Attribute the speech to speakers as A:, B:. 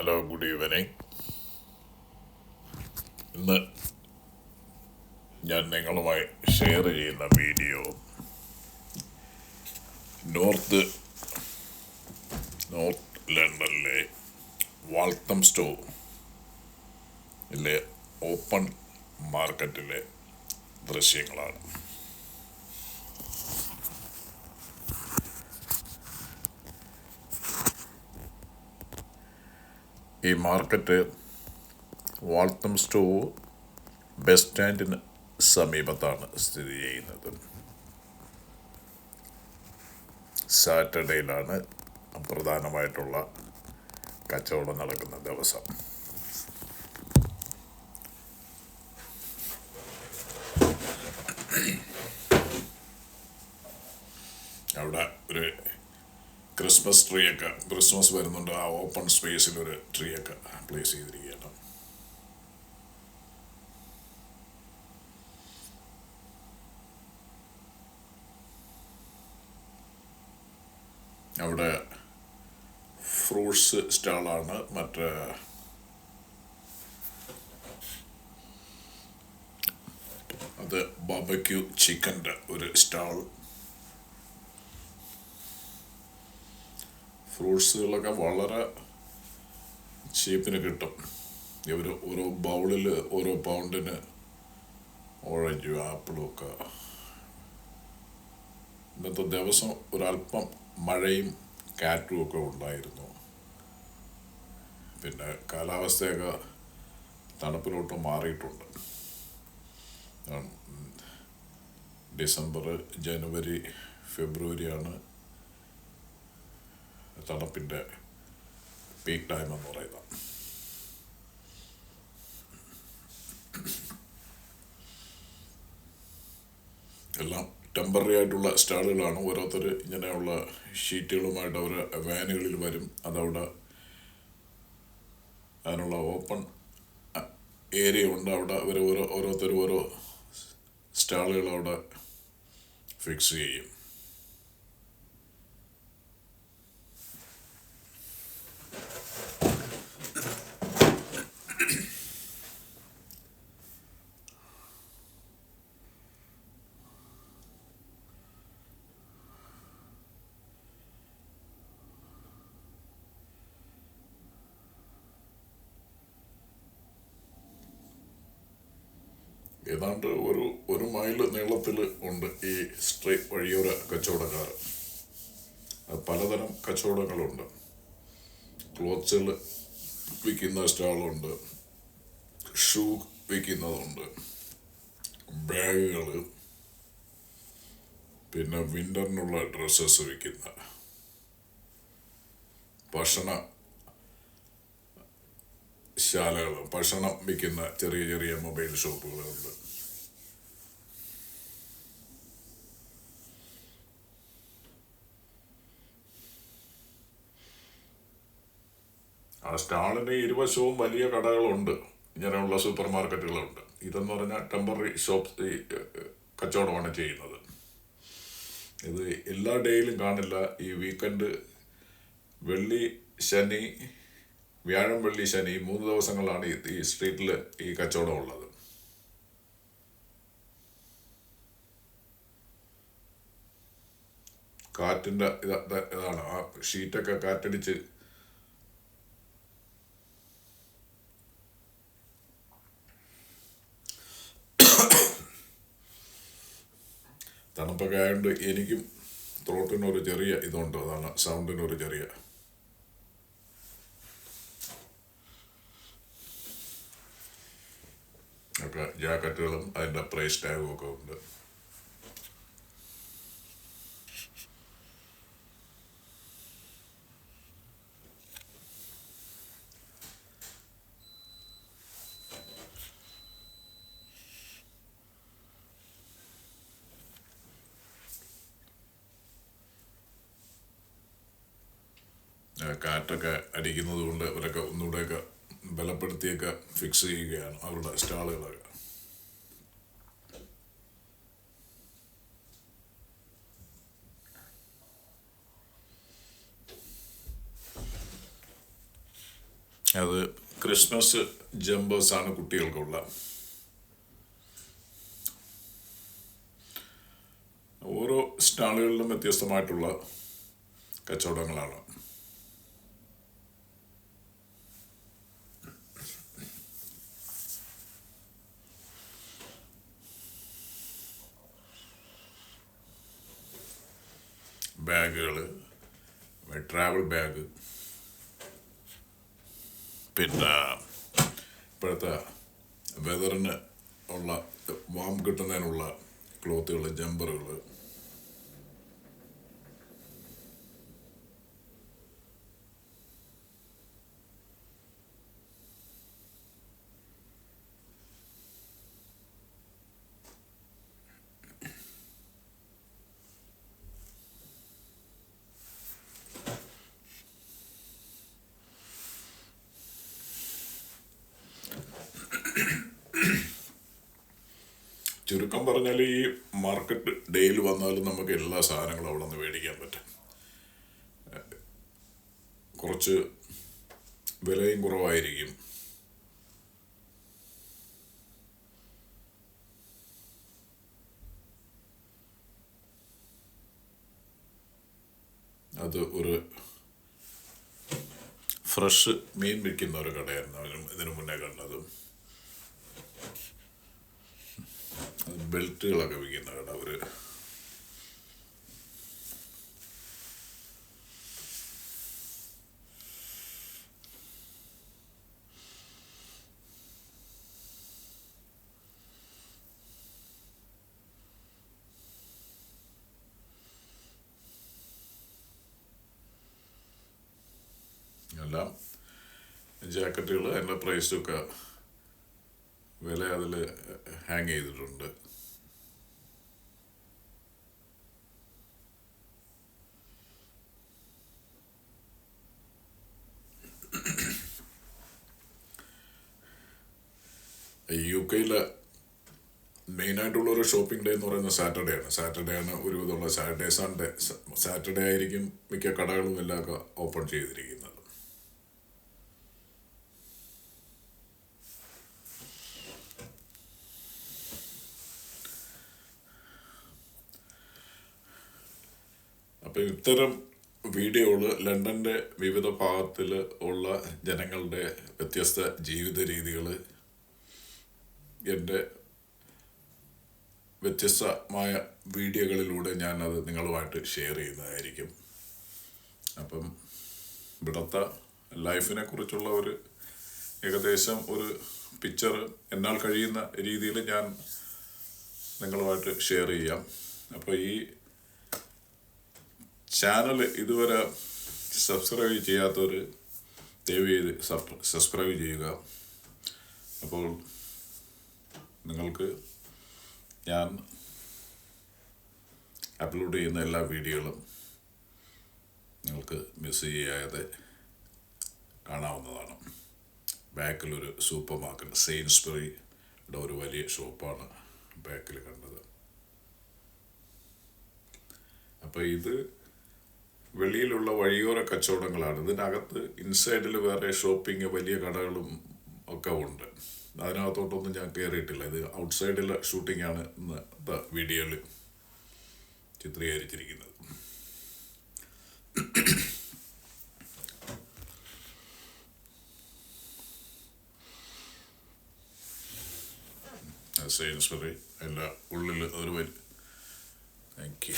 A: Hello good evening ഇന്ന് ഞാൻ നിങ്ങളുമായി ഷെയർ ചെയ്യുന്ന വീഡിയോ നോർത്ത് നോർത്ത് ലണ്ടനിലെ വാൾത്തം സ്റ്റോ ഇലെ ഓപ്പൺ മാർക്കറ്റിലെ ദൃശ്യങ്ങളാണ്. ഈ മാർക്കറ്റ് വാൾത്തം സ്റ്റോ ബസ് സ്റ്റാൻഡിന് സമീപത്താണ് സ്ഥിതി ചെയ്യുന്നത്. സാറ്റർഡേയിലാണ് പ്രധാനമായിട്ടുള്ള കച്ചവടം നടക്കുന്ന ദിവസം. അവിടെ ഒരു ക്രിസ്മസ് ട്രീ ഒക്കെ ക്രിസ്മസ് വരുന്നുണ്ട്. ആ ഓപ്പൺ സ്പേസിൽ ഒരു ട്രീ ഒക്കെ പ്ലേസ് ചെയ്തിരിക്കുകയാണ് അവിടെ ഫ്രൂട്ട്സ് സ്റ്റാളാണ് മറ്റേ അത് ബാബക്യൂ ചിക്കന്റെ ഒരു സ്റ്റാൾ ഫ്രൂട്ട്സുകളൊക്കെ വളരെ ചീപ്പിന് കിട്ടും. ഇവർ ഓരോ ബൗളിൽ ഓരോ പൗണ്ടിന് ഓറഞ്ചും ആപ്പിളും ഒക്കെ. ഇന്നത്തെ ദിവസം ഒരല്പം മഴയും കാറ്റും ഒക്കെ ഉണ്ടായിരുന്നു. പിന്നെ കാലാവസ്ഥയൊക്കെ തണുപ്പിലോട്ട് മാറിയിട്ടുണ്ട്. ഡിസംബർ ജനുവരി ഫെബ്രുവരിയാണ് തണുപ്പിന്റെ പീക്ക് ടൈം എന്ന് പറയുന്നത്. എല്ലാം ടെമ്പററി ആയിട്ടുള്ള സ്റ്റാളുകളാണ്. ഓരോരുത്തർ ഇങ്ങനെയുള്ള ഷീറ്റുകളുമായിട്ട് അവർ വാനുകളിൽ വരും. അതവിടെ അതിനുള്ള ഓപ്പൺ ഏരിയ ഉണ്ട്. അവിടെ അവർ ഓരോ ഓരോരുത്തർ ഓരോ സ്റ്റാളുകൾ അവിടെ ഫിക്സ് ചെയ്യും. ഏതാണ്ട് ഒരു ഒരു മൈൽ നീളത്തിൽ ഉണ്ട് ഈ സ്ട്രീറ്റ് വഴിയോര കച്ചവടക്കാർ. പലതരം കച്ചവടങ്ങളുണ്ട്. ക്ലോത്ത്സിൽ വിൽക്കുന്ന സ്റ്റാളുണ്ട്. ഷൂ വിൽക്കുന്നതുണ്ട്. ബാഗുകൾ പിന്നെ വിന്ററിനുള്ള ഡ്രസ്സസ് വിൽക്കുന്ന. ഭക്ഷണ ശാലകൾ ഭക്ഷണം വിൽക്കുന്ന ചെറിയ ചെറിയ മൊബൈൽ ഷോപ്പുകളുണ്ട്. ആ സ്റ്റാളിന് ഇരുവശവും വലിയ കടകളുണ്ട്. ഇങ്ങനെയുള്ള സൂപ്പർ മാർക്കറ്റുകളുണ്ട് ഇതെന്ന് പറഞ്ഞാൽ ടെമ്പററി ഷോപ്പ് കച്ചവടമാണ് ചെയ്യുന്നത്. ഇത് എല്ലാ ഡേയിലും കാണില്ല. ഈ വീക്കെൻഡ് വെള്ളി ശനി വ്യാഴം വെള്ളി ശനി മൂന്ന് ദിവസങ്ങളാണ് ഈ സ്ട്രീറ്റിൽ ഈ കച്ചവടം ഉള്ളത്. കാറ്റിന്റെ ഇത ഇത- ഇതാണ്. ആ ഷീറ്റൊക്കെ കാറ്റടിച്ച് തണുപ്പൊക്കെ ആയതുകൊണ്ട് എനിക്കും ത്രോട്ടിനൊരു ചെറിയ ഇതുണ്ട്. അതാണ് സൗണ്ടിനൊരു ചെറിയ ഒക്കെ ജാക്കറ്റുകളും അതിന്റെ പ്രൈസ് ടാഗും ഒക്കെ ഉണ്ട്. കാറ്റൊക്കെ അടിക്കുന്നത് കൊണ്ട് ഇവരൊക്കെ ഒന്നുകൂടെയൊക്കെ ബലപ്പെടുത്തിയൊക്കെ ഫിക്സ് ചെയ്യുകയാണ് അവരുടെ സ്റ്റാളുകളൊക്കെ. അത് ക്രിസ്മസ് ജമ്പേഴ്സ് ആണ് കുട്ടികൾക്കുള്ള. ഓരോ സ്റ്റാളുകളിലും വ്യത്യസ്തമായിട്ടുള്ള കച്ചവടങ്ങളാണ്. ബാഗുകൾ ട്രാവൽ ബാഗ് പിന്നെ ഇപ്പോഴത്തെ വെതറിന് ഉള്ള വാം കിട്ടുന്നതിനുള്ള ക്ലോത്തുകൾ ജമ്പറുകൾ ചുരുക്കം പറഞ്ഞാൽ ഈ മാർക്കറ്റ് ഡേയിൽ വന്നാലും നമുക്ക് എല്ലാ സാധനങ്ങളും അവിടെ നിന്ന് മേടിക്കാൻ പറ്റും. കുറച്ച് വിലയും കുറവായിരിക്കും. അത് ഒരു ഫ്രഷ് മീൻ വിൽക്കുന്ന ഒരു കടയായിരുന്നു. ഇതിനു മുന്നേ കണ്ടത് അത് ബെൽറ്റുകളൊക്കെ വിൽക്കുന്ന കട അവർ ജാക്കറ്റുകൾ അതിന്റെ പ്രൈസൊക്കെ വില അതിൽ ഹാങ് ചെയ്തിട്ടുണ്ട്. യു കെയിലെ മെയിനായിട്ടുള്ള ഒരു ഷോപ്പിംഗ് ഡേ എന്ന് പറയുന്നത് സാറ്റർഡേ ആണ്. സാറ്റർഡേ ആണ് ഒരുവിധമുള്ള സാറ്റർഡേ സൺഡേ സാറ്റർഡേ ആയിരിക്കും മിക്ക കടകളും എല്ലാം ഓപ്പൺ ചെയ്തിരിക്കുന്നത്. അപ്പം ഇത്തരം വീഡിയോകൾ ലണ്ടന്റെ വിവിധ ഭാഗത്തിൽ ഉള്ള ജനങ്ങളുടെ വ്യത്യസ്ത ജീവിത രീതികൾ എന്റെ വ്യത്യസ്തമായ വീഡിയോകളിലൂടെ ഞാൻ അത് നിങ്ങളുമായിട്ട് ഷെയർ ചെയ്യുന്നതായിരിക്കും. അപ്പം ഇവിടുത്തെ ലൈഫിനെ കുറിച്ചുള്ള ഒരു ഏകദേശം ഒരു പിക്ചർ എന്നാൽ കഴിയുന്ന രീതിയിൽ ഞാൻ നിങ്ങളുമായിട്ട് ഷെയർ ചെയ്യാം. അപ്പോൾ ഈ ചാനൽ ഇതുവരെ സബ്സ്ക്രൈബ് ചെയ്യാത്തവർ ദയവ് ചെയ്ത് സബ്സ്ക്രൈബ് ചെയ്യുക. അപ്പോൾ നിങ്ങൾക്ക് ഞാൻ അപ്ലോഡ് ചെയ്യുന്ന എല്ലാ വീഡിയോകളും നിങ്ങൾക്ക് മിസ് ചെയ്യാതെ കാണാവുന്നതാണ്. ബാക്കിൽ ഒരു സൂപ്പർ മാർക്കറ്റ് സെയിൻസ്ബറിയുടെ ഒരു വലിയ ഷോപ്പാണ് ബാക്കിൽ കണ്ടത്. അപ്പോൾ ഇത് വെളിയിലുള്ള വഴിയോര കച്ചവടങ്ങളാണ്. ഇതിനകത്ത് ഇൻസൈഡിൽ വേറെ ഷോപ്പിംഗ് വലിയ കടകളും ഒക്കെ ഉണ്ട്. അതിനകത്തോട്ടൊന്നും ഞാൻ കയറിയിട്ടില്ല ഇത് ഔട്ട്സൈഡിലെ ആണ് ഇന്നത്തെ വീഡിയോയിൽ ചിത്രീകരിച്ചിരിക്കുന്നത്. എല്ലാ ഉള്ളിൽ ഒരു വരി താങ്ക് യു